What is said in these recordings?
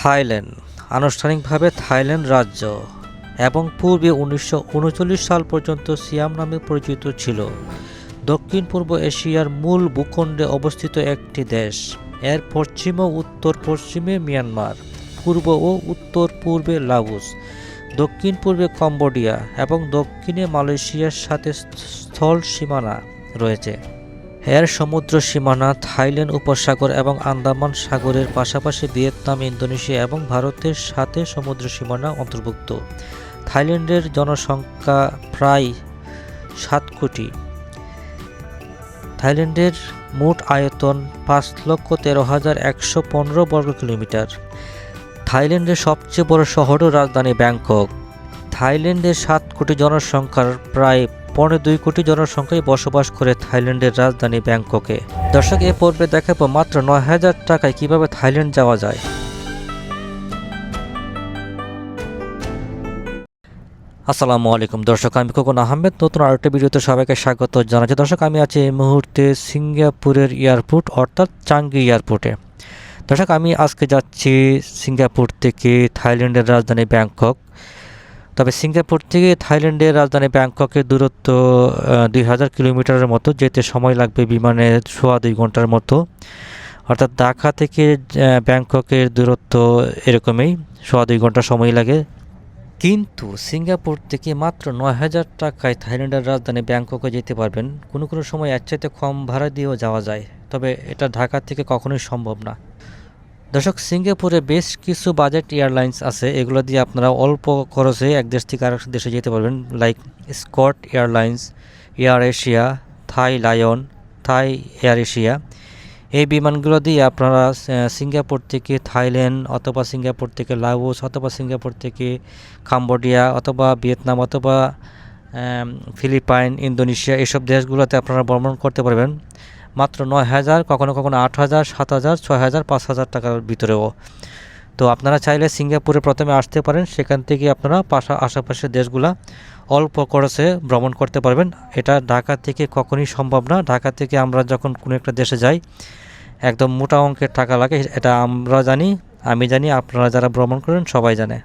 Thailand. আনুষ্ঠানিকভাবে Thailand রাজ্য এবং পূর্বে উনিশশো উনচল্লিশ সাল পর্যন্ত সিয়াম নামে পরিচিত ছিল। দক্ষিণ পূর্ব এশিয়ার মূল ভূখণ্ডে অবস্থিত একটি দেশ। এর পশ্চিম ও উত্তর পশ্চিমে মিয়ানমার, পূর্ব ও উত্তর পূর্বে লাউস দক্ষিণ পূর্বে কম্বোডিয়া এবং দক্ষিণে মালয়েশিয়ার সাথে, স্থল সীমানা রয়েছে। এর সমুদ্র সীমানা, থাইল্যান্ড উপসাগর এবং আন্দামান সাগরের পাশাপাশি ভিয়েতনাম, ইন্দোনেশিয়া এবং ভারতের সাথে সমুদ্র সীমানা অন্তর্ভুক্ত। থাইল্যান্ডের জনসংখ্যা প্রায় সাত কোটি। থাইল্যান্ডের মোট আয়তন পাঁচ লক্ষ তেরো হাজার একশো পনেরো বর্গ কিলোমিটার। থাইল্যান্ডের সবচেয়ে বড় শহর ও রাজধানী ব্যাংকক। থাইল্যান্ডের সাত কোটি জনসংখ্যার প্রায় পৌনে দুই কোটি জনসংখ্যায় বসবাস করে থাইল্যান্ডের রাজধানী ব্যাংককে। দর্শক, এ পর্বে দেখাবো মাত্র নয় হাজার টাকায় কীভাবে থাইল্যান্ড যাওয়া যায়। আসসালামু আলাইকুম দর্শক, আমি কোকন আহমেদ। নতুন আরেকটা ভিডিওতে সবাইকে স্বাগত জানাচ্ছি। দর্শক, আমি আছি এই মুহূর্তে সিঙ্গাপুরের এয়ারপোর্ট, অর্থাৎ চাঙ্গি এয়ারপোর্টে। দর্শক, আমি আজকে যাচ্ছি সিঙ্গাপুর থেকে থাইল্যান্ডের রাজধানী ব্যাংকক। তবে সিঙ্গাপুর থেকে থাইল্যান্ডের রাজধানী ব্যাংককের দূরত্ব দুই হাজার কিলোমিটারের মতো, যেতে সময় লাগবে বিমানে সোয়া দুই ঘণ্টার মতো। অর্থাৎ ঢাকা থেকে ব্যাংককের দূরত্ব এরকমই, সোয়া দুই ঘণ্টা সময় লাগে। কিন্তু সিঙ্গাপুর থেকে মাত্র নয় হাজার টাকায় থাইল্যান্ডের রাজধানী ব্যাংককে যেতে পারবেন। কোনো কোনো সময় এর চাইতে কম ভাড়া দিয়েও যাওয়া যায়। তবে এটা ঢাকা থেকে কখনোই সম্ভব না। দর্শক, সিঙ্গাপুরে বেশ কিছু বাজেট এয়ারলাইন্স আছে। এগুলো দিয়ে আপনারা অল্প খরচে এক দেশ থেকে আরেক দেশে যেতে পারবেন। Like Scoot Airlines Air Asia Thai Lion Thai Air Asia এই বিমানগুলো দিয়ে আপনারা সিঙ্গাপুর থেকে থাইল্যান্ড অথবা সিঙ্গাপুর থেকে লাওস অথবা সিঙ্গাপুর থেকে কাম্বোডিয়া অথবা ভিয়েতনাম অথবা ফিলিপাইন, ইন্দোনেশিয়া, এসব দেশগুলোতে আপনারা ভ্রমণ করতে পারবেন। মাত্র নয় হাজার, কখনো কখনো আট হাজার, সাত হাজার, ছয় হাজার, পাঁচ হাজার টাকার ভিতরেও। তো আপনারা চাইলে সিঙ্গাপুরে প্রথমে আসতে পারেন, সেখান থেকে আপনারা পাশা আশেপাশের দেশগুলা অল্প খরচে ভ্রমণ করতে পারবেন। এটা ঢাকা থেকে কখনই সম্ভব না। ঢাকা থেকে আমরা যখন কোনো একটা দেশে যাই, একদম মোটা অঙ্কের টাকা লাগে, এটা আমরা জানি, আমি জানি, আপনারা যারা ভ্রমণ করেন সবাই জানে।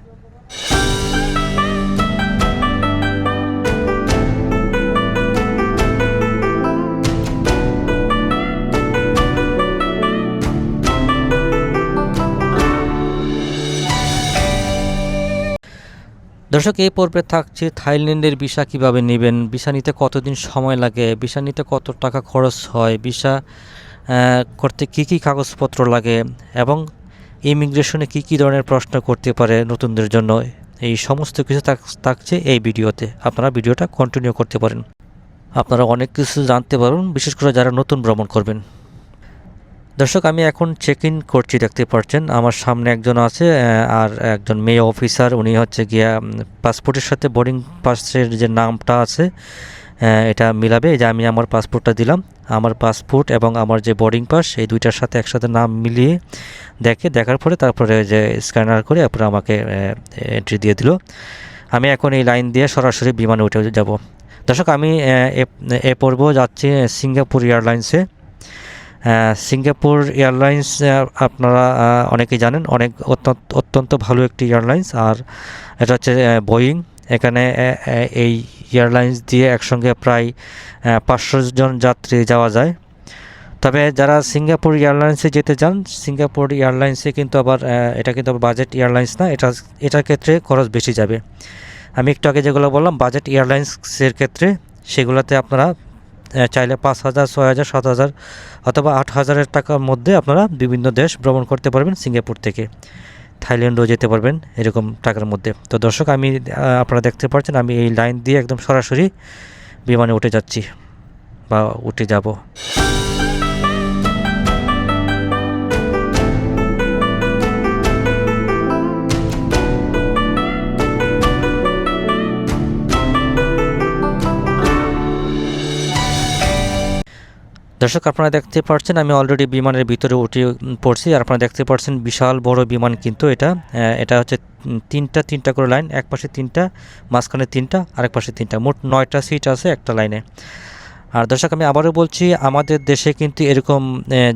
দর্শক, এই পর্বে থাকছে থাইল্যান্ডের ভিসা কীভাবে নেবেন? ভিসা নিতে কতদিন সময় লাগে? ভিসা নিতে কত টাকা খরচ হয়? ভিসা করতে কি কি কাগজপত্র লাগে? এবং ইমিগ্রেশনে কি কি ধরনের প্রশ্ন করতে পারে নতুনদের জন্য? এই সমস্ত কিছু থাকছে এই ভিডিওতে। আপনারা ভিডিওটা কন্টিনিউ করতে পারেন। আপনারা অনেক কিছু জানতে পারবেন বিশেষ করে যারা নতুন ভ্রমণ করবেন। দর্শক, আমি এখন চেক ইন করছি, দেখতে পাচ্ছেন, আমার সামনে একজন আছে আর একজন মেয়ে অফিসার উনি হচ্ছে গিয়া পাসপোর্টের সাথে বোর্ডিং পাসের যে নামটা আছে এটা মিলাবে যে আমি আমার পাসপোর্টটা দিলাম, আমার পাসপোর্ট এবং আমার যে বোর্ডিং পাস এই দুইটার সাথে একসাথে নাম মিলিয়ে দেখে, দেখার পরে তারপরে যে স্ক্যানার করে তারপরে আমাকে এন্ট্রি দিয়ে দিল। আমি এখন এই লাইন দিয়ে সরাসরি বিমানে উঠে যাব। দর্শক, আমি এ- পর্ব যাচ্ছি, সিঙ্গাপুর এয়ারলাইন্সে। সিঙ্গাপুর এয়ারলাইন্স আপনারা অনেকেই জানেন, অনেক অত্যন্ত অত্যন্ত ভালো একটি এয়ারলাইন্স। আর এটা হচ্ছে বোয়িং। এখানে এই এয়ারলাইন্স দিয়ে একসঙ্গে প্রায় পাঁচশো জন যাত্রী যাওয়া যায়। তবে যারা সিঙ্গাপুর এয়ারলাইন্সে যেতে চান, সিঙ্গাপুর এয়ারলাইন্সে কিন্তু আবার এটা কিন্তু বাজেট এয়ারলাইন্স না, এটা, এটার ক্ষেত্রে খরচ বেশি যাবে। আমি একটু আগে যেগুলো বললাম, বাজেট এয়ারলাইন্সের ক্ষেত্রে, সেগুলোতে আপনারা চাইলে পাঁচ হাজার, ছয় হাজার, সাত হাজার অথবা আট হাজারের টাকার মধ্যে আপনারা বিভিন্ন দেশ ভ্রমণ করতে পারবেন সিঙ্গাপুর থেকে। থাইল্যান্ডও যেতে পারবেন এরকম টাকার মধ্যে। তো দর্শক, আমি আপনারা দেখতে পাচ্ছেন আমি এই লাইন দিয়ে একদম সরাসরি বিমানে উঠে যাচ্ছি বা উঠে যাব। দর্শক, আপনারা দেখতে পাচ্ছেন আমি অলরেডি বিমানের ভিতরে উঠে পড়ছি, আর আপনারা দেখতে পাচ্ছেন বিশাল বড় বিমান কিন্তু এটা। এটা হচ্ছে তিনটা তিনটা করে লাইন, এক পাশে তিনটা, মাঝখানে তিনটা, আরেক পাশে তিনটা। মোট নয়টা সিট আছে একটা লাইনে। আর দর্শক, আমি আবারও বলছি, আমাদের দেশে কিন্তু এরকম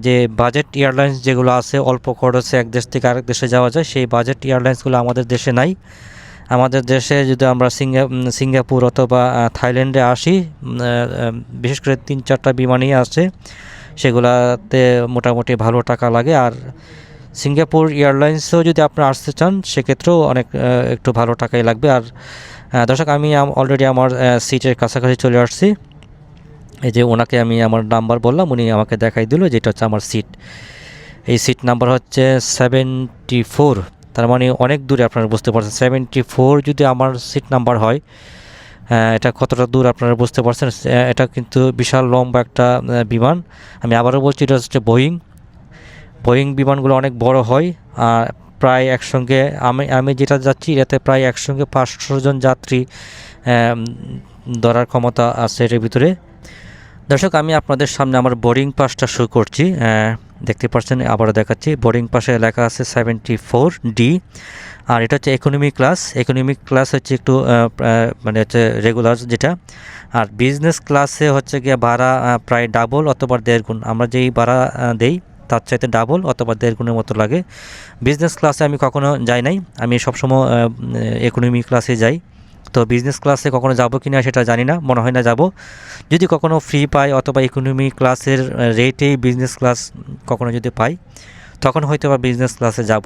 যে বাজেট এয়ারলাইন্স যেগুলো আছে, অল্প খরচে এক দেশ থেকে আরেক দেশে যাওয়া যায়, সেই বাজেট এয়ারলাইন্সগুলো আমাদের দেশে নাই। আমাদের দেশে যদি আমরা সিঙ্গা সিঙ্গাপুর অথবা থাইল্যান্ডে আসি বিশেষ করে তিন চারটা বিমানই আছে, সেগুলাতে মোটামুটি ভালো টাকা লাগে। আর সিঙ্গাপুর এয়ারলাইন্সেও যদি আপনারা আসতে চান, সেক্ষেত্রেও অনেক একটু ভালো টাকাই লাগবে। আর দর্শক, আমি অলরেডি আমার সিটের কাছাকাছি চলে আসছি। এই যে ওনাকে আমি আমার নাম্বার বললাম, উনি আমাকে দেখাই দিল, যেটা হচ্ছে আমার সিট। এই সিট নাম্বার হচ্ছে সেভেন্টি ফোর। তার মানে অনেক দূরে আপনারা বুঝতে পারছেন। সেভেন্টি ফোর যদি আমার সিট নাম্বার হয় এটা কতটা দূর আপনারা বুঝতে পারছেন? এটা কিন্তু বিশাল লম্বা একটা বিমান। আমি আবারও বলছি, এটা হচ্ছে বোয়িং। বোয়িং বিমানগুলো অনেক বড় হয়, আর প্রায় একসঙ্গে আমি আমি যেটা যাচ্ছি, এতে প্রায় একসঙ্গে পাঁচশো জন যাত্রী ধরার ক্ষমতা আছে এর ভিতরে। দর্শক, আমি আপনাদের সামনে আমার বোর্ডিং পাসটা শুরু করছি। দেখতে পাচ্ছেন, আবারও দেখাচ্ছি। বোর্ডিং পাসে লেখা আছে সেভেন্টি ফোর ডি আর এটা হচ্ছে ইকোনমি ক্লাস ইকোনমিক ক্লাস হচ্ছে একটু মানে হচ্ছে রেগুলার যেটা। আর বিজনেস ক্লাসে হচ্ছে গিয়ে ভাড়া প্রায় ডাবল অথবা দেড় গুণ। আমরা যেই ভাড়া দেই, তার চাইতে ডাবল অথবা দেড় গুণের মতো লাগে। বিজনেস ক্লাসে আমি কখনো যাই নাই। আমি সবসময় ইকোনমি ক্লাসে যাই। তো বিজনেস ক্লাসে কখনো যাব কি না সেটা জানি না, মনে হয় না যাব। যদি কখনো ফ্রি পাই অথবা ইকোনমি ক্লাসের রেটেই বিজনেস ক্লাস কখনো যদি পাই, তখন হয়তো বা বিজনেস ক্লাসে যাব।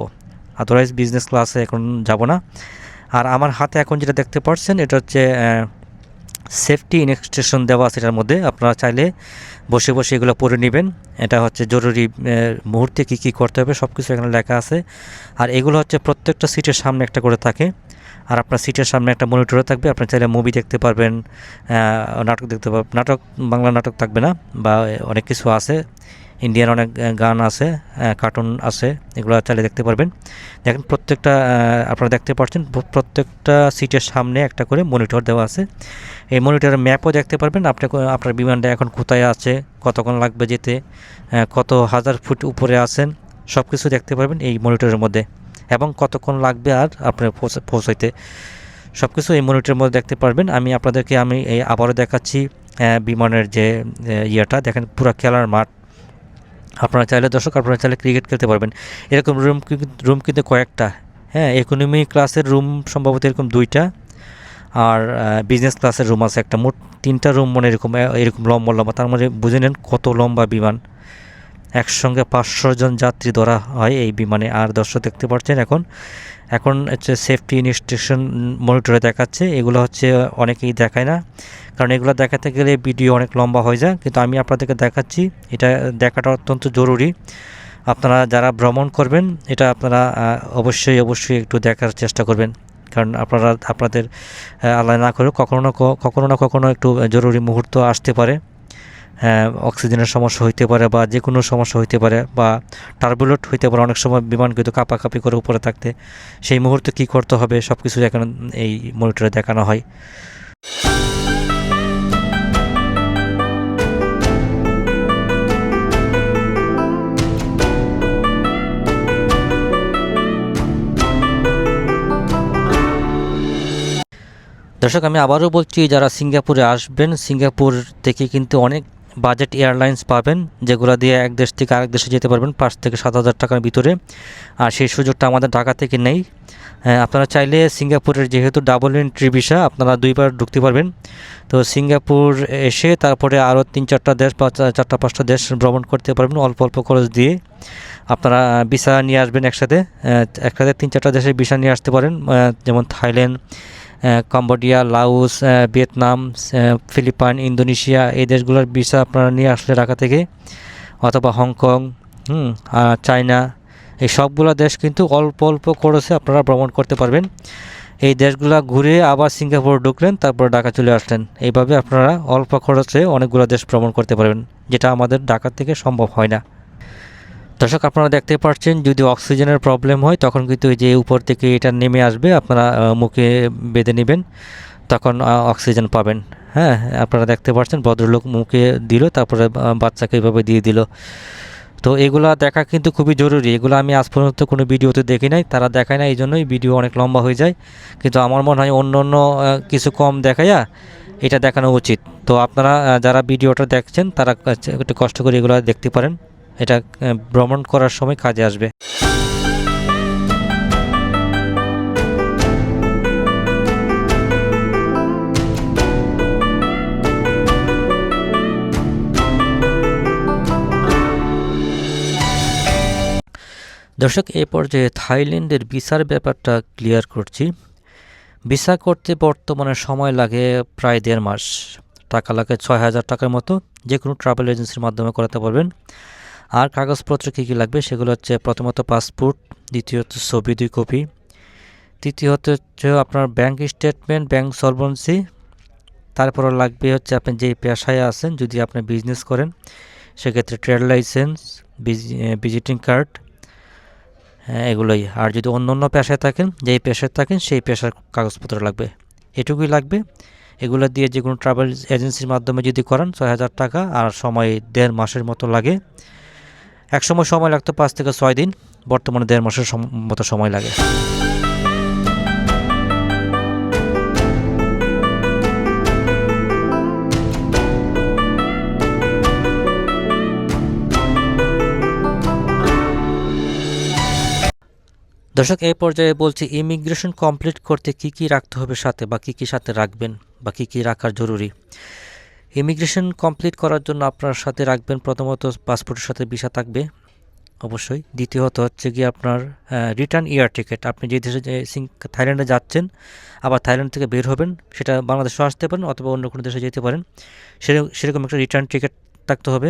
আদারওয়াইজ বিজনেস ক্লাসে এখন যাব না। আর আমার হাতে এখন যেটা দেখতে পাচ্ছেন, এটা হচ্ছে সেফটি ইনস্ট্রাকশন দেওয়া আছে এটার মধ্যে। আপনারা চাইলে বসে বসে এগুলো পড়ে নেবেন। এটা হচ্ছে জরুরি মুহূর্তে কী কী করতে হবে সব কিছু এখানে লেখা আছে। আর এগুলো হচ্ছে প্রত্যেকটা সিটের সামনে একটা করে থাকে। আর আপনার সিটের সামনে একটা মনিটরও থাকবে। আপনি চাইলে মুভি দেখতে পারবেন নাটক দেখতে পারবেন। নাটক, বাংলা নাটক থাকবে না, বা অনেক কিছু আছে। ইন্ডিয়ান অনেক গান আছে কার্টুন আছে, এগুলো চাইলে দেখতে পারবেন। দেখেন প্রত্যেকটা আপনারা দেখতে পাচ্ছেন প্রত্যেকটা সিটের সামনে একটা করে মনিটর দেওয়া আছে। এই মনিটরের ম্যাপও দেখতে পারবেন। আপনি আপনার বিমানটা এখন কোথায় আছে, কতক্ষণ লাগবে যেতে কত হাজার ফুট উপরে আছেন সব কিছু দেখতে পারবেন এই মনিটরের মধ্যে। এবং কতক্ষণ লাগবে আর আপনার পৌঁছ- পৌঁছাইতে। সব কিছু এই মনিটরের মধ্যে দেখতে পারবেন। আমি আপনাদেরকে আমি এই আবারও দেখাচ্ছি বিমানের যে ইয়েটা। দেখেন পুরো খেলার মাঠ। আপনারা চাইলে দর্শক, আপনারা চাইলে ক্রিকেট খেলতে পারবেন। এরকম রুম রুম কিন্তু কয়েকটা। হ্যাঁ ইকোনমি ক্লাসের রুম সম্ভবত এরকম দুইটা। আর বিজনেস ক্লাসের রুম আছে একটা। মোট তিনটা রুম মনে এরকম এরকম লম্বা লম্বা। তার মধ্যে বুঝে নেন কত লম্বা বিমান। একসঙ্গে পাঁচশো জন যাত্রী ধরা হয় এই বিমানে। আর দর্শক দেখতে পাচ্ছেন এখন এখন হচ্ছে সেফটি ইনস্ট্রাকশন মনিটরে দেখাচ্ছে। এগুলো হচ্ছে অনেকেই দেখায় না, কারণ এগুলো দেখাতে গেলে ভিডিও অনেক লম্বা হয়ে যায়। কিন্তু আমি আপনাদেরকে দেখাচ্ছি, এটা দেখাটা অত্যন্ত জরুরি। আপনারা যারা ভ্রমণ করবেন, এটা আপনারা অবশ্যই অবশ্যই একটু দেখার চেষ্টা করবেন। কারণ আপনারা, আপনাদের আল্লাহ না করে কখনো না কখনো না কখনো একটু জরুরি মুহূর্ত আসতে পারে। অক্সিজেনের সমস্যা হইতে পারে বা যে কোনো সমস্যা হইতে পারে বা টার্বুলেট হইতে পারে, অনেক সময় বিমান কিন্তু কাঁপাকাঁপি করে উপরে থাকতে। সেই মুহূর্তে কী করতে হবে সব কিছু এখানে এই মনিটরে দেখানো হয়। দর্শক, আমি আবারও বলছি, যারা সিঙ্গাপুরে আসবেন, সিঙ্গাপুর থেকে কিন্তু অনেক বাজেট এয়ারলাইন্স পাবেন যেগুলো দিয়ে এক দেশ থেকে আরেক দেশে যেতে পারবেন পাঁচ থেকে সাত হাজার টাকার ভিতরে। আর সেই সুযোগটা আমাদের ঢাকা থেকে নেই। হ্যাঁ, আপনারা চাইলে সিঙ্গাপুরের যেহেতু ডাবল এন্ট্রি ভিসা আপনারা দুইবার ঢুকতে পারবেন। তো সিঙ্গাপুর এসে তারপরে আরও তিন চারটা দেশ বা চারটা পাঁচটা দেশ ভ্রমণ করতে পারবেন অল্প অল্প খরচ দিয়ে। আপনারা ভিসা নিয়ে আসবেন একসাথে একসাথে তিন চারটা দেশের ভিসা নিয়ে আসতে পারেন যেমন Thailand Cambodia Laos Vietnam Philippine, Indonesia, এই দেশগুলোর ভিসা আপনারা নিয়ে আসলে ঢাকা থেকে অথবা হংকং, হুম চায়না, এই সবগুলো দেশ কিন্তু অল্প অল্প খরচে আপনারা ভ্রমণ করতে পারবেন। এই দেশগুলো ঘুরে আবার সিঙ্গাপুর ঢুকলেন, তারপর ঢাকা চলে আসলেন। এইভাবে আপনারা অল্প খরচে অনেকগুলো দেশ ভ্রমণ করতে পারবেন, যেটা আমাদের ঢাকা থেকে সম্ভব হয় না। দর্শক, আপনারা দেখতে পাচ্ছেন, যদি অক্সিজেনের প্রবলেম হয়, তখন কিন্তু যে উপর থেকে এটা নেমে আসবে, আপনারা মুখে বেঁধে নেবেন, তখন অক্সিজেন পাবেন। হ্যাঁ আপনারা দেখতে পাচ্ছেন, ভদ্রলোক মুখে দিল, তারপরে বাচ্চাকে এইভাবে দিয়ে দিল। তো এগুলো দেখা কিন্তু খুবই জরুরি। এগুলো আমি আজ পর্যন্ত কোনো ভিডিওতে দেখি নাই, তারা দেখায় না এই জন্যই ভিডিও অনেক লম্বা হয়ে যায়। কিন্তু আমার মনে হয় অন্য অন্য কিছু কম দেখাইয়া এটা দেখানো উচিত। তো আপনারা যারা ভিডিওটা দেখছেন, তারা একটু কষ্ট করে এগুলো দেখতে পারেন। এটা ভ্রমণ করার সময় কাজে আসবে। দর্শক এই পর্যায়ে থাইল্যান্ডের ভিসার ব্যাপারটা ক্লিয়ার করছি। ভিসা করতে বর্তমানে সময় লাগে প্রায় দেড় মাস। টাকা লাগে ছয় হাজার টাকার মতো। যে কোনো ট্রাভেল এজেন্সির মাধ্যমে করাতে পারবেন। আর কাগজপত্র কী কী লাগবে সেগুলো হচ্ছে প্রথমত পাসপোর্ট, দ্বিতীয়ত ছবি, দুই কপি, তৃতীয়ত হচ্ছে আপনার ব্যাংক স্টেটমেন্ট ব্যাংক সলভেন্সি তারপরও লাগবে হচ্ছে আপনি যে পেশায় আছেন, যদি আপনি বিজনেস করেন, সেক্ষেত্রে ট্রেড লাইসেন্স ভিজিটিং কার্ড হ্যাঁ এগুলোই। আর যদি অন্য অন্য পেশায় থাকেন, যেই পেশায় থাকেন, সেই পেশার কাগজপত্র লাগবে। এটুকুই লাগবে। এগুলো দিয়ে যে কোনো ট্রাভেল এজেন্সির মাধ্যমে যদি করেন, ছয় হাজার টাকা আর সময় দেড় মাসের মতো লাগে। এক সময় লাগতো, পাঁচ থেকে ছয় দিন। বর্তমানে দেড় মাসের মতো সময় লাগে। দর্শক, এই পর্যায়ে বলছি, ইমিগ্রেশন কমপ্লিট করতে কি কি রাখতে হবে সাথে বা কী কী সাথে রাখবেন বা কী কী রাখার জরুরি? ইমিগ্রেশন কমপ্লিট করার জন্য আপনার সাথে রাখবেন প্রথমত পাসপোর্টের সাথে ভিসা থাকবে, অবশ্যই। দ্বিতীয়ত হচ্ছে গিয়ে আপনার রিটার্ন ইয়ার টিকিট আপনি যে দেশে থাইল্যান্ডে যাচ্ছেন, আবার থাইল্যান্ড থেকে বের হবেন, সেটা বাংলাদেশে আসতে পারেন অথবা অন্য কোনো দেশে যেতে পারেন সেরকম একটা রিটার্ন টিকিট থাকতে হবে।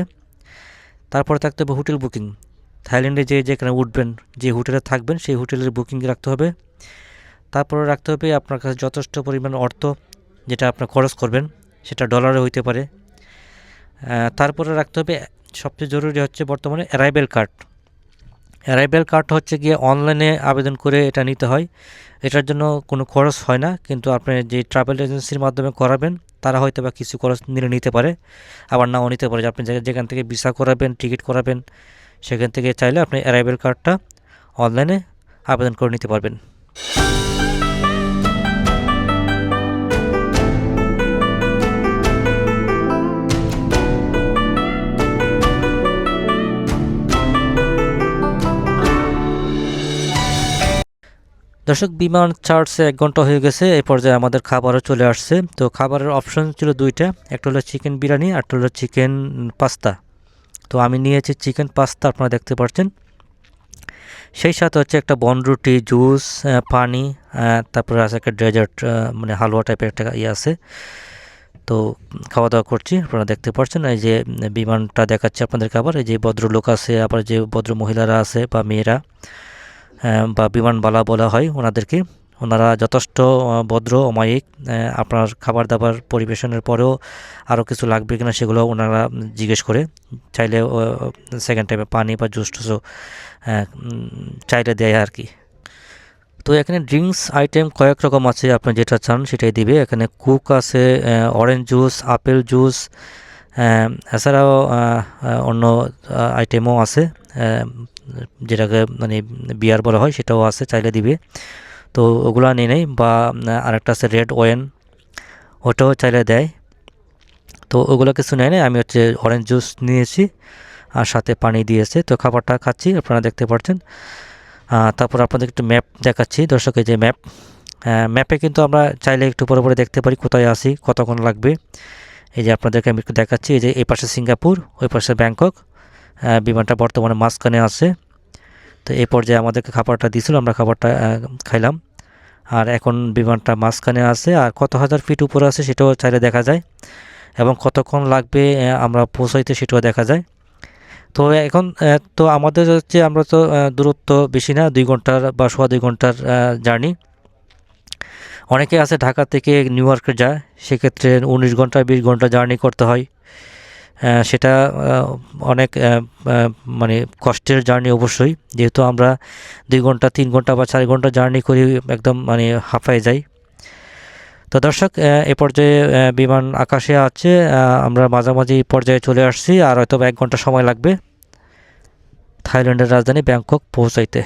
তারপরে থাকতে হবে হোটেল বুকিং থাইল্যান্ডে যে যেখানে উঠবেন, যে হোটেলে থাকবেন, সেই হোটেলের বুকিং রাখতে হবে। তারপরে রাখতে হবে আপনার কাছে যথেষ্ট পরিমাণ অর্থ, যেটা আপনার খরচ করবেন। সেটা ডলারে হইতে পারে। তারপরে রাখতে হবে, সবচেয়ে জরুরি হচ্ছে বর্তমানে অ্যারাইভেল কার্ড অ্যারাইভেল কার্ড হচ্ছে গিয়ে অনলাইনে আবেদন করে এটা নিতে হয়। এটার জন্য কোনো খরচ হয় না, কিন্তু আপনি যে ট্রাভেল এজেন্সির মাধ্যমে করাবেন, তারা হয়তো বা কিছু খরচ নিলে নিতে পারে। আবার নাও নিতে পারে আপনি যেখান থেকে ভিসা করাবেন টিকিট করাবেন, সেখান থেকে চাইলে আপনি অ্যারাইভেল কার্ডটা অনলাইনে আবেদন করে নিতে পারবেন। দর্শক, বিমান চার্জে এক ঘণ্টা হয়ে গেছে এই পর্যায়ে আমাদের খাবারও চলে আসছে। তো খাবারের অপশন ছিল দুইটা, একটা হলো চিকেন বিরিয়ানি একটা হলো চিকেন পাস্তা। তো আমি নিয়েছি চিকেন পাস্তা, আপনারা দেখতে পাচ্ছেন। সেই সাথে হচ্ছে একটা বনরুটি জুস পানি তারপরে আছে একটা ডেজার্ট মানে হালুয়া টাইপের একটা ইয়ে আছে। তো খাওয়া দাওয়া করছি, আপনারা দেখতে পাচ্ছেন, এই যে বিমানটা দেখাচ্ছে আপনাদের খাবার, এই যে ভদ্রলোক আছে, আবার যে ভদ্র মহিলারা আছে বা মেয়েরা। বা বিমানবালা বলা হয় ওনাদেরকে। ওনারা যথেষ্ট ভদ্র, অমায়িক আপনার খাবার দাবার পরিবেশনের পরেও আরও কিছু লাগবে কিনা সেগুলো ওনারা জিজ্ঞেস করে। চাইলে সেকেন্ড টাইমে পানি বা জুস টুসও চাইলে দেয় আর কি। তো এখানে ড্রিঙ্কস আইটেম কয়েক রকম আছে, আপনি যেটা চান সেটাই দিবে। এখানে কুক আছে অরেঞ্জ জুস আপেল জুস এছাড়াও অন্য আইটেমও আছে যেটাকে মানে বিয়ার বলা হয়, সেটাও আছে, চাইলে দিবে। তো ওগুলো নিয়ে নেই, বা আরেকটা আছে রেড ওয়েন, ওটাও চাইলে দেয়। তো ওগুলো কিছু নেয় নেই, আমি হচ্ছে অরেঞ্জ জুস নিয়েছি, আর সাথে পানি দিয়েছে। তো খাবারটা খাচ্ছি, আপনারা দেখতে পাচ্ছেন তারপর আপনাদের একটু ম্যাপ দেখাচ্ছি দর্শকের যে ম্যাপ ম্যাপে কিন্তু আমরা চাইলে একটু পরে পরে দেখতে পারি কোথায় আসি কতক্ষণ লাগবে। এই যে আপনাদেরকে আমি একটু দেখাচ্ছি, এই যে এই পাশে সিঙ্গাপুর, ওই পাশে ব্যাংকক। বিমানটা বর্তমানে মাঝখানে আছে। তো এই পর্যায়ে আমাদেরকে খাবারটা দিয়েছিল, আমরা খাবারটা খাইলাম। আর এখন বিমানটা মাঝখানে আছে, আর কত হাজার ফিট উপরে আছে সেটাও চাইলে দেখা যায়। এবং কতক্ষণ লাগবে আমরা পৌঁছাইতে সেটাও দেখা যায়। তো এখন তো আমাদের হচ্ছে আমরা তো দূরত্ব বেশি না, দুই ঘণ্টার বা সোয়া দুই ঘণ্টার জার্নি। অনেকে আছে ঢাকা থেকে নিউ ইয়র্কে যায়, সেক্ষেত্রে উনিশ ঘণ্টা, বিশ ঘণ্টা জার্নি করতে হয়। সেটা অনেক মানে কষ্টের জার্নি অবশ্যই। যেহেতু আমরা দুই ঘণ্টা, তিন ঘণ্টা বা চার ঘণ্টা জার্নি করি, একদম মানে হাঁপায় যাই। তো দর্শক এ পর্যায়ে বিমান আকাশে আছে আমরা মাঝামাঝি পর্যায়ে চলে আসছি, আর হয়তো এক ঘণ্টা সময় লাগবে থাইল্যান্ডের রাজধানী ব্যাংকক পৌঁছাইতে।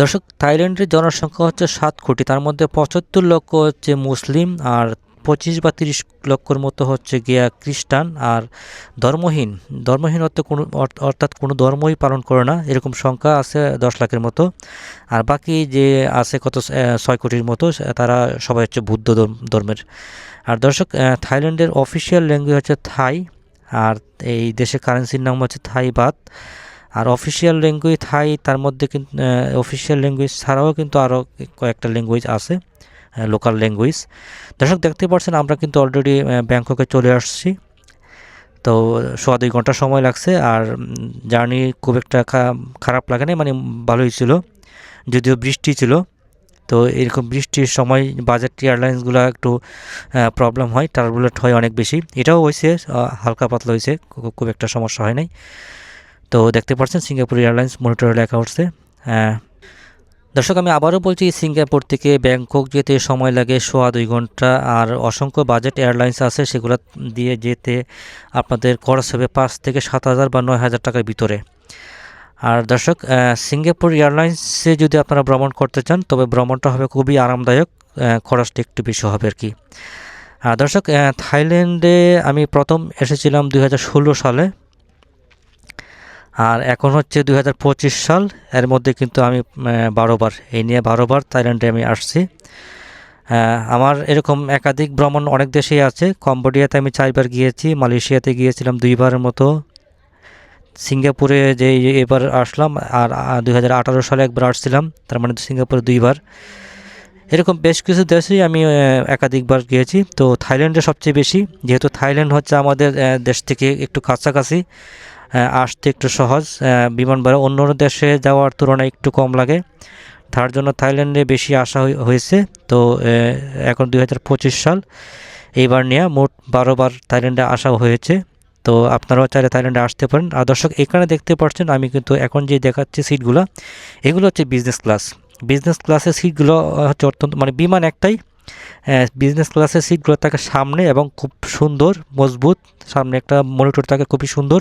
দর্শক, থাইল্যান্ডের জনসংখ্যা হচ্ছে সাত কোটি, তার মধ্যে পঁচাত্তর লক্ষ হচ্ছে মুসলিম, আর পঁচিশ বা তিরিশ লক্ষর মতো হচ্ছে গিয়া খ্রিস্টান আর ধর্মহীন। ধর্মহীন অর্থ কোনো অর্থাৎ কোনো ধর্মই পালন করে না, এরকম সংখ্যা আছে দশ লাখের মতো। আর বাকি যে আছে কত ছয় কোটির মতো তারা সবাই হচ্ছে বুদ্ধ ধর্মের। আর দর্শক থাইল্যান্ডের অফিসিয়াল ল্যাঙ্গুয়েজ হচ্ছে থাই, আর এই দেশের কারেন্সির নাম হচ্ছে থাই বাত আর অফিসিয়াল ল্যাঙ্গুয়েজ থাই, তার মধ্যে কিন্তু অফিসিয়াল ল্যাঙ্গুয়েজ ছাড়াও কিন্তু আরও কয়েকটা ল্যাঙ্গুয়েজ আছে। লোকাল ল্যাঙ্গুয়েজ দর্শক দেখতে পাচ্ছেন, আমরা কিন্তু অলরেডি ব্যাংককে চলে আসছি। তো, সোয়া দুই ঘণ্টা সময় লাগছে, আর জার্নি খুব একটা খারাপ লাগে না মানে ভালোই ছিল। যদিও বৃষ্টি ছিল। তো, এরকম বৃষ্টির সময় বাজেট এয়ারলাইন্সগুলো একটু প্রবলেম হয় টার্বুলেট হয় অনেক বেশি। এটাও হয়েছে হালকা পাতলা হয়েছে, খুব একটা সমস্যা হয় নাই। তো, দেখতে পাচ্ছেন সিঙ্গাপুর এয়ারলাইন্স মনিটরে লেখা উঠছে দর্শক, আমি আবারও বলছি, সিঙ্গাপুর থেকে ব্যাংকক যেতে সময় লাগে সোয়া দুই ঘণ্টা, আর অসংখ্য বাজেট এয়ারলাইন্স আছে, সেগুলো দিয়ে যেতে আপনাদের খরচ হবে পাঁচ থেকে সাত হাজার বা নয় হাজার টাকার ভিতরে। আর দর্শক সিঙ্গাপুর এয়ারলাইন্সে যদি আপনারা ভ্রমণ করতে চান, তবে ভ্রমণটা হবে খুবই আরামদায়ক খরচটা একটু বেশি হবে আর কি। আর দর্শক থাইল্যান্ডে আমি প্রথম এসেছিলাম দু হাজার ষোলো সালে। আর এখন হচ্ছে দুই হাজার পঁচিশ সাল। এর মধ্যে কিন্তু আমি বারোবার, এই নিয়ে বারোবার থাইল্যান্ডে আমি আসছি। আমার এরকম একাধিক ভ্রমণ অনেক দেশেই আছে। কম্বোডিয়াতে আমি চারবার গিয়েছি, মালয়েশিয়াতে গিয়েছিলাম দুইবারের মতো। সিঙ্গাপুরে যে এবার আসলাম, আর দুই হাজার আঠারো সালে একবার আসছিলাম, তার মানে সিঙ্গাপুরে দুইবার। এরকম বেশ কিছু দেশেই আমি একাধিকবার গিয়েছি। তো থাইল্যান্ডে সবচেয়ে বেশি, যেহেতু থাইল্যান্ড হচ্ছে আমাদের দেশ থেকে একটু কাছাকাছি আসতে একটু সহজ। বিমান অন্য দেশে যাওয়ার তুলনায় একটু কম লাগে। তার জন্য থাইল্যান্ডে বেশি আসা হয়েছে। তো এখন দু হাজার পঁচিশ সাল। এইবার নিয়ে মোট বারোবার থাইল্যান্ডে আসা হয়েছে। তো, আপনারাও চাইলে থাইল্যান্ডে আসতে পারেন। আর দর্শক, এখানে দেখতে পাচ্ছেন, আমি কিন্তু এখন যে দেখাচ্ছি সিটগুলো, এগুলো হচ্ছে বিজনেস ক্লাস বিজনেস ক্লাসের সিটগুলো হচ্ছে অত্যন্ত মানে বিমান একটাই। বিজনেস ক্লাসের সিটগুলো থাকে সামনে এবং খুব সুন্দর, মজবুত। সামনে একটা মনিটর থাকে, খুবই সুন্দর।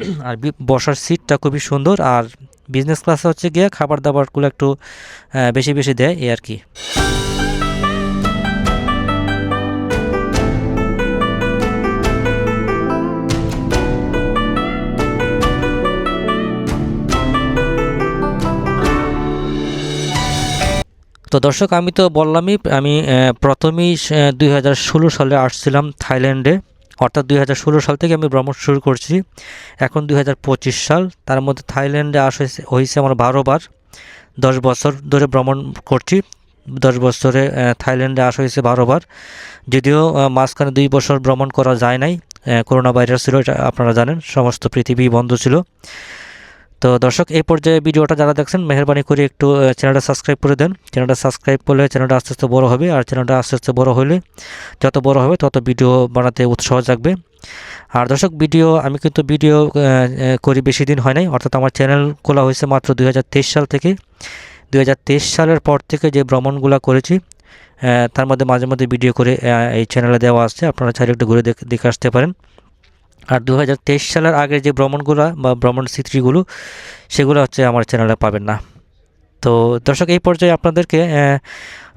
আর বসার সিটটা খুবই সুন্দর। আর বিজনেস ক্লাসে হচ্ছে গিয়ে খাবার দাবারগুলো একটু বেশি বেশি দেয়, এই আর কি। তো দর্শক, আমি তো বললামই, আমি প্রথমেই দুই হাজার ষোলো সালে আসছিলাম থাইল্যান্ডে। অর্থাৎ দুই হাজার ষোলো সাল থেকে আমি ভ্রমণ শুরু করছি। এখন দুই হাজার পঁচিশ সাল, তার মধ্যে থাইল্যান্ডে আস হয়েছে- আমার বারো বার দশ বছর ধরে ভ্রমণ করছি। দশ বছরে থাইল্যান্ডে আসা হয়েছে বারো বার যদিও মাঝখানে দুই বছর ভ্রমণ করা যায় নাই। করোনা ভাইরাস ছিল, এটা আপনারা জানেন। সমস্ত পৃথিবী বন্ধ ছিল। তো দর্শক, এই পর্যায়ে ভিডিওটা যারা দেখছেন, মেহরবানি করে একটু চ্যানেলটা সাবস্ক্রাইব করে দেন। চ্যানেলটা সাবস্ক্রাইব করলে চ্যানেলটা আস্তে আস্তে বড় হবে, আর চ্যানেলটা আস্তে আস্তে বড় হলে যত বড় হবে, তত ভিডিও বানাতে উৎসাহ জাগবে। আর দর্শক ভিডিও আমি কিন্তু ভিডিও করি বেশি দিন হয় নাই, অর্থাৎ আমার চ্যানেল খোলা হয়েছে মাত্র দুই হাজার তেইশ সাল থেকে। দুই হাজার তেইশ সালের পর থেকে যে ভ্রমণগুলো করেছি তার মধ্যে মাঝে মধ্যে ভিডিও করে এই চ্যানেলে দেওয়া আসছে, আপনারা চাইলে একটু ঘুরে দেখে আসতে পারেন। আর দু হাজার তেইশ সালের আগে যে ভ্রমণগুলো বা ভ্রমণ স্মৃতিগুলো, সেগুলো হচ্ছে আমার চ্যানেলে পাবেন না। তো দর্শক, এই পর্যায়ে আপনাদেরকে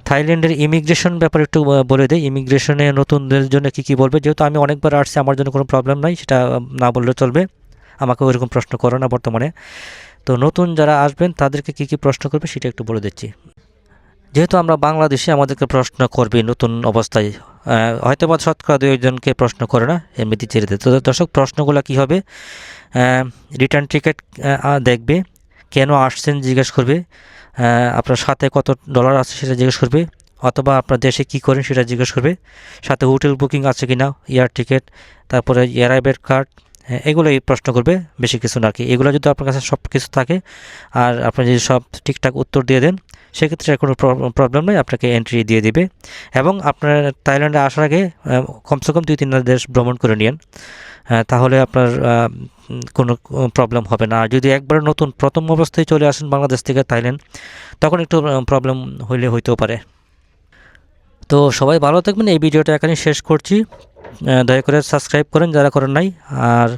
থাইল্যান্ডের ইমিগ্রেশন ব্যাপারে একটু বলে দেয় ইমিগ্রেশনে নতুনদের জন্য কী কী বলবে? যেহেতু আমি অনেকবার আসছি, আমার জন্য কোনো প্রবলেম নাই, সেটা না বললে চলবে। আমাকে ওইরকম প্রশ্ন করো না বর্তমানে। তো নতুন যারা আসবেন, তাদেরকে কী কী প্রশ্ন করবে, সেটা একটু বলে দিচ্ছি। যেহেতু আমরা বাংলাদেশে আমাদেরকে প্রশ্ন করবে নতুন অবস্থায় হয়তো বা শতকরা দুই একজনকে প্রশ্ন করে না, এমনিতে ছেড়ে দেয় তো দর্শক, প্রশ্নগুলো কী হবে? রিটার্ন টিকিট দেখবে, কেন আসছেন জিজ্ঞেস করবে আপনার সাথে কত ডলার আছে সেটা জিজ্ঞেস করবে, অথবা আপনার দেশে কী করেন সেটা জিজ্ঞেস করবে, সাথে হোটেল বুকিং আছে কি না এয়ার টিকিট তারপরে এয়ারাইভের কার্ড এগুলোই প্রশ্ন করবে, বেশি কিছু না কি। এগুলো যদি আপনার কাছে সব কিছু থাকে, আর আপনি যদি সব ঠিকঠাক উত্তর দিয়ে দেন সেক্ষেত্রে কোনো প্রবলেম নেই, আপনাকে এন্ট্রি দিয়ে দিবে। এবং আপনার থাইল্যান্ডে আসার আগে কমসে কম দুই তিনটা দেশ ভ্রমণ করে নিন তাহলে আপনার কোনো প্রবলেম হবে না। আর যদি একবার নতুন প্রথম অবস্থায় চলে আসেন বাংলাদেশ থেকে থাইল্যান্ড তখন একটু প্রবলেম হইলে হইতেও পারে। তো সবাই ভালো থাকবেন। এই ভিডিওটা এখানে শেষ করছি। দয়া করে সাবস্ক্রাইব করেন যারা করেন নাই। আর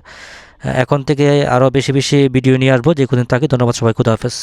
এখন থেকে আরও বেশি বেশি ভিডিও নিয়ে আসব। যে কোনো তাকে ধন্যবাদ সবাই। খুদা হাফেজ।